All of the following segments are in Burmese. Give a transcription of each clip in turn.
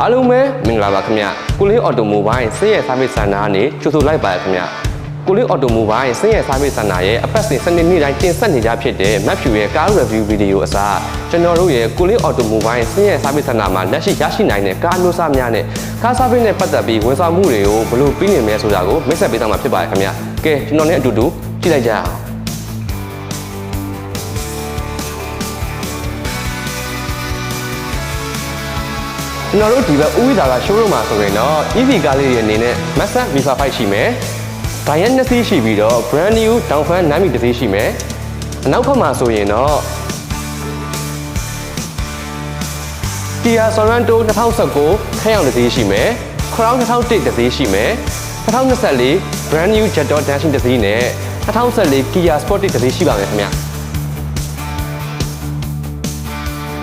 အားလုံးပဲမင်္ဂလာပါခင်ဗျကိုလေးအော်တိုမိုဘိုင်းစရဲ့ service center ကနေကြိုဆိုလိုက်ပါရခင်ဗျကိုလေးအော်တိုမိုဘိုင်းစရဲ့ service center ရဲ့အပတ်စဉ်စနေနေ့တိုင်းတင်ဆက်နေကြဖြစ်တဲ့ map view ရဲ့ car review video အစားကျွန်တော်တို့ရဲ့ကိုလေးအော်တိုမိုဘိုင်းစရဲ့ service center မှာလက်ရှိရရှိနိုင်တဲ့ကားမျိုးစားများနဲ့ကား service နဲ့ပတ်သက်ပြီးဝန်ဆောင်မှုတွေကိုဘယ်လိုပြီးနေမလဲဆိုတာကိုမိတ်ဆက်ပေးသွားမှာဖြစ်ပါတယ်ခင်ဗျကဲကျွန်တော်နဲ့အတူတူကြည့်လိုက်ကြအောင် ကျွန်တော်တို့ဒီဘက်ဥဝိဒါက showroom မှာဆိုရင်တော့ EV ကားလေးတွေအနေနဲ့ Mazda V5 ရှိမယ်။ Bayan နှစ်စီးရှိပြီးတော့ brand new Dongfan 9မီတစ်စီးရှိမယ်။အနောက်ဘက်မှာဆိုရင်တော့ Kia Sorento 2019ခက်အောင်တစ်စီးရှိမယ်။ Crown 2001တစ်စီးရှိမယ်။2024 brand new Jetta Dancing တစ်စီးနဲ့2014 Kia Sportage တစ်စီးရှိပါမယ်ခင်ဗျ။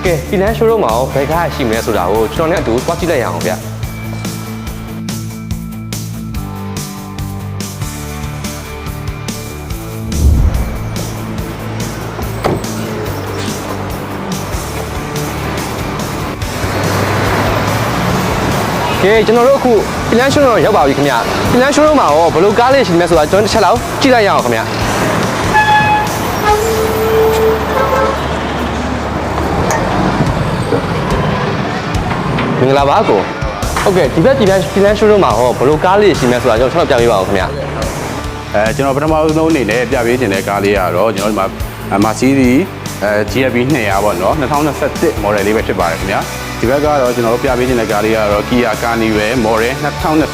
ကဲဒီလမ်း showroom မှာရောဘယ်ကားရှိမလဲဆိုတာကိုကျွန်တော်နဲ့အတူသွားကြည့်လိုက်ရအောင်ဗျကဲကျွန်တော်တို့အခုပလန် showroom ရောက်ပါပြီခင်ဗျပလန် showroom မှာရောဘယ်လိုကားလေးရှိမလဲဆိုတာကျွန်တော်တစ်ချက်လောက်ကြည့်လိုက်ရအောင်ခင်ဗျ မင်္ဂလာပါကိုဟုတ်ကဲ့ဒီဘက်ဒီဘက်ဒီလန်ရှိုးတို့မှာဟောဘယ်လိုကားလေးရှိမလဲဆိုတာကျွန်တော်ဆက်ပြပေးပါဦးခင်ဗျာအဲကျွန်တော်ပထမဆုံးအနေနဲ့ပြပေးခြင်းတဲ့ကားလေးကတော့ကျွန်တော်ဒီမှာမာစီးဒီအဲ GLB 200ပေါ့နော်2021 model လေးပဲဖြစ်ပါတယ်ခင်ဗျာဒီဘက်ကတော့ကျွန်တော်တို့ပြပေးခြင်းတဲ့ကားလေးကတော့ Kia Carnival model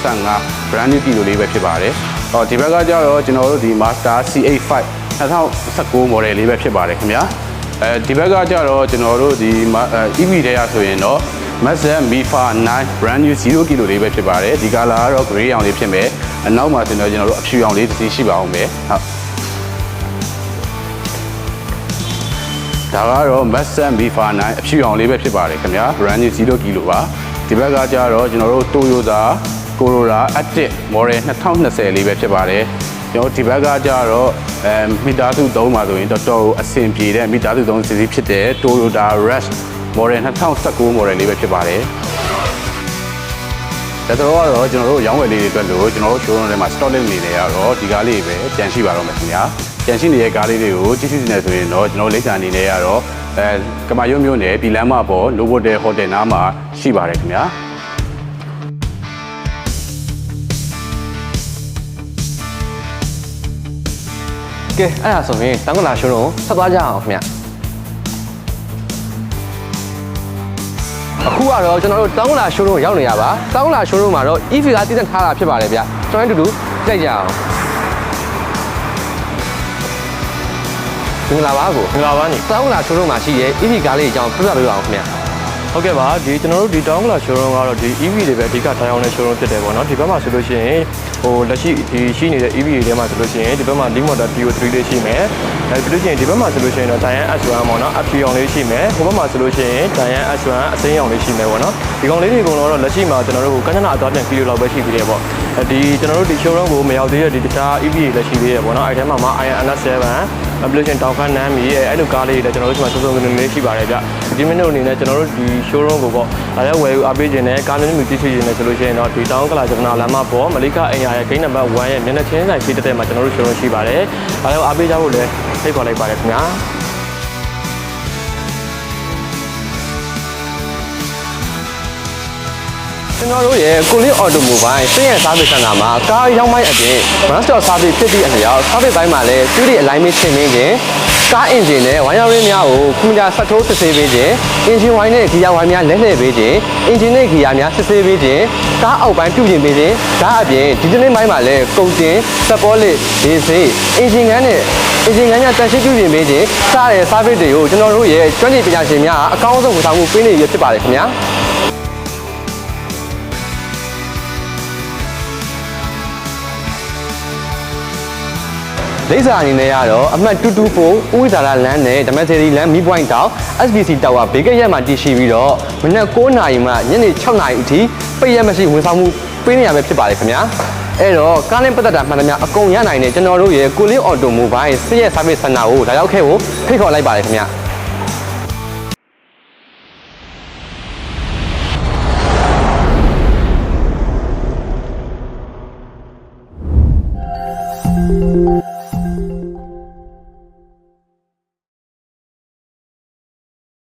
2025 brand new kilo လေးပဲဖြစ်ပါတယ်ဟောဒီဘက်ကကျတော့ကျွန်တော်တို့ဒီ Master C85 2019 model လေးပဲဖြစ်ပါတယ်ခင်ဗျာအဲဒီဘက်ကကျတော့ကျွန်တော်တို့ဒီ EV တွေရဆိုရင်တော့ Mazda Mifa 9 brand new 0 kilo လေးပဲဖြစ်ပါတယ်ဒီကာလာကတော့ gray အောင်လေးဖြစ်မယ်အနောက်မှာကျွန်တော်ကျွန်တော်တို့အဖြူအောင်လေးတစ်စီးရှိပါအောင်မယ်ဟုတ်ဒါကတော့ Mazda Mifa 9အဖြူအောင်လေးပဲဖြစ်ပါတယ်ခင်ဗျာ brand new 0 kilo ပါဒီဘက်ကကျတော့ကျွန်တော်တို့ Toyota Corolla Active model 2020လေးပဲဖြစ်ပါတယ်ကျွန်တော်ဒီဘက်ကကျတော့အဲမိသားစုသုံးပါဆိုရင်တော်တော်အဆင်ပြေတဲ့မိသားစုသုံးစီစီဖြစ်တဲ့ Toyota Rush model 2019 model လေးပဲဖြစ်ပါတယ်ဒါတော့ကတော့ကျွန်တော်တို့ရောင်းဝယ်လေးတွေအတွက်လို့ကျွန်တော်တို့ showroom ထဲမှာ stock လေးနေနေရတော့ဒီကားလေးပဲပြန်ရှိပါတော့မယ်ခင်ဗျာပြန်ရှိနေတဲ့ကားလေးတွေကိုကြည့်ရှုနေတယ်ဆိုရင်တော့ကျွန်တော်လိမ့်စာအနေနဲ့ရတော့အဲကမာရွတ်မြို့နယ်ပြည်လမ်းမပေါ် Novotel Hotel နားမှာရှိပါတယ်ခင်ဗျာကဲအဲ့ဒါဆိုရင်တန်ခွလာရှိုးတို့ဆက်သွားကြအောင်ခင်ဗျာ အခုကတော့ကျွန်တော်တို့တောင်းလာရှိုးရုံရောက်နေရပါတောင်းလာရှိုးရုံမှာတော့ EV ကတည်တဲ့ထားတာဖြစ်ပါတယ်ဗျကျွန်တော်တို့အတူတူကြိုက်ကြအောင်မင်္ဂလာပါကိုမင်္ဂလာပါညီတောင်းလာရှိုးရုံမှာရှိရဲ့ EV ကားလေးအကြောင်းပြပြပေးပါအောင်ခင်ဗျာ ဟုတ်ကဲ့ပါဒီကျွန်တော်တို့ဒီတောင်းကလာ showroom ကတော့ဒီ EV တွေပဲအဓိကထားအောင်တဲ့ showroom ဖြစ်တယ်ပေါ့နော်ဒီဘက်မှာဆိုလို့ရှိရင်ဟိုလက်ရှိဒီရှိနေတဲ့ EV တွေထဲမှာဆိုလို့ရှိရင်ဒီဘက်မှာ lead model TO3 လေးရှိမယ်အဲပြီးလို့ရှိရင်ဒီဘက်မှာဆိုလို့ရှိရင်တော့ Diane S1 ပေါ့နော် up အောင်လေးရှိမယ်ဟိုဘက်မှာဆိုလို့ရှိရင် Diane S1 အစိမ်းအောင်လေးရှိမယ်ပေါ့နော်ဒီကောင်လေးတွေအကုန်လုံးတော့လက်ရှိမှာကျွန်တော်တို့ကကနနာအသွားပြန်ဗီဒီယိုလောက်ပဲရှိသေးတယ်ပေါ့အဲဒီကျွန်တော်တို့ဒီ showroom ကိုမရောက်သေးတဲ့ဒီတခြား EV တွေလည်းရှိသေးတယ်ပေါ့နော်အဲဒီထဲမှာမှ Iron NS7 application တောင်ခမ်းနမ်းမီရဲ့အဲ့လိုကားလေးတွေလည်းကျွန်တော်တို့ဒီမှာစုံစုံနေနေရှိပါတယ်ဗျဒီမိနစ်အနေနဲ့ကျွန်တော်တို့ဒီ showroom ကိုပေါ့ဒါလည်းဝယ်ယူအားပေးခြင်းနဲ့ကားမျိုးမျိုးတည်ရှိခြင်းနဲ့ဆိုလို့ရှိရင်တော့ဒီတောင်ကလာဂျပနာလမ်းမပေါ်မလိကအင်ယာရဲ့ဂိမ်းနံပါတ်1ရဲ့မျက်နှာချင်းဆိုင်ရှိတဲ့တဲ့မှာကျွန်တော်တို့ showroom ရှိပါတယ်ဒါလည်းအားပေးကြဖို့လည်းဖိတ်ခေါ်လိုက်ပါတယ်ခင်ဗျာ ကျွန်တော်တို့ရဲ့ကိုလင်းအော်တိုမိုဘိုင်းစင့်ရဲ့ service center မှာကားရောင်းပိုင်းအပြင် master service ဖြစ်သည့်အလျောက် service ဘိုင်းမှာလည်းသူ့ရဲ့ alignment ရှင်းပေးခြင်းကား engine နဲ့ wire ring များကိုကွန်ပျူတာဆက်ထိုးစစ်ဆေးပေးခြင်း engine wire နဲ့ gear wire များလက်လှည့်ပေးခြင်း engine နဲ့ gear များစစ်ဆေးပေးခြင်းကားအောက်ပိုင်းပြုပြင်ပေးခြင်းဒါအပြင် digital ဘိုင်းမှာလည်းကုန်တင် support လေးဒေးစေး engine ငန်းနဲ့ engine ငန်းများတန်ရှင်းပြုပြင်ပေးခြင်းစတဲ့ service တွေကိုကျွန်တော်တို့ရဲ့ကျွမ်းကျင်ပညာရှင်များအကောင်းဆုံးဝန်ဆောင်မှုပေးနေရဖြစ်ပါတယ်ခင်ဗျာ ဒိတ်စာအနေနဲ့ကတော့အမှတ်224ဥဝိသာရလမ်းနဲ့ဓမ္မသေးရီလမ်း midpoint တောင် SBC Tower ဘေကရက်မှာတည်ရှိပြီးတော့မနက်9:00နာရီမှညနေ6:00နာရီအထိပိတ်ရက်မရှိဝန်ဆောင်မှုပေးနေရမှာဖြစ်ပါတယ်ခင်ဗျာအဲ့တော့ကားလင်းပတ်သက်တာမှန်သမျှအကုန်ရနိုင်တဲ့ကျွန်တော်တို့ရဲ့ကိုလင်းအော်တိုမိုဘိုင်းစစ်ရဲ service center ကိုလာရောက်ခဲ့ဖို့ဖိတ်ခေါ်လိုက်ပါတယ်ခင်ဗျာ။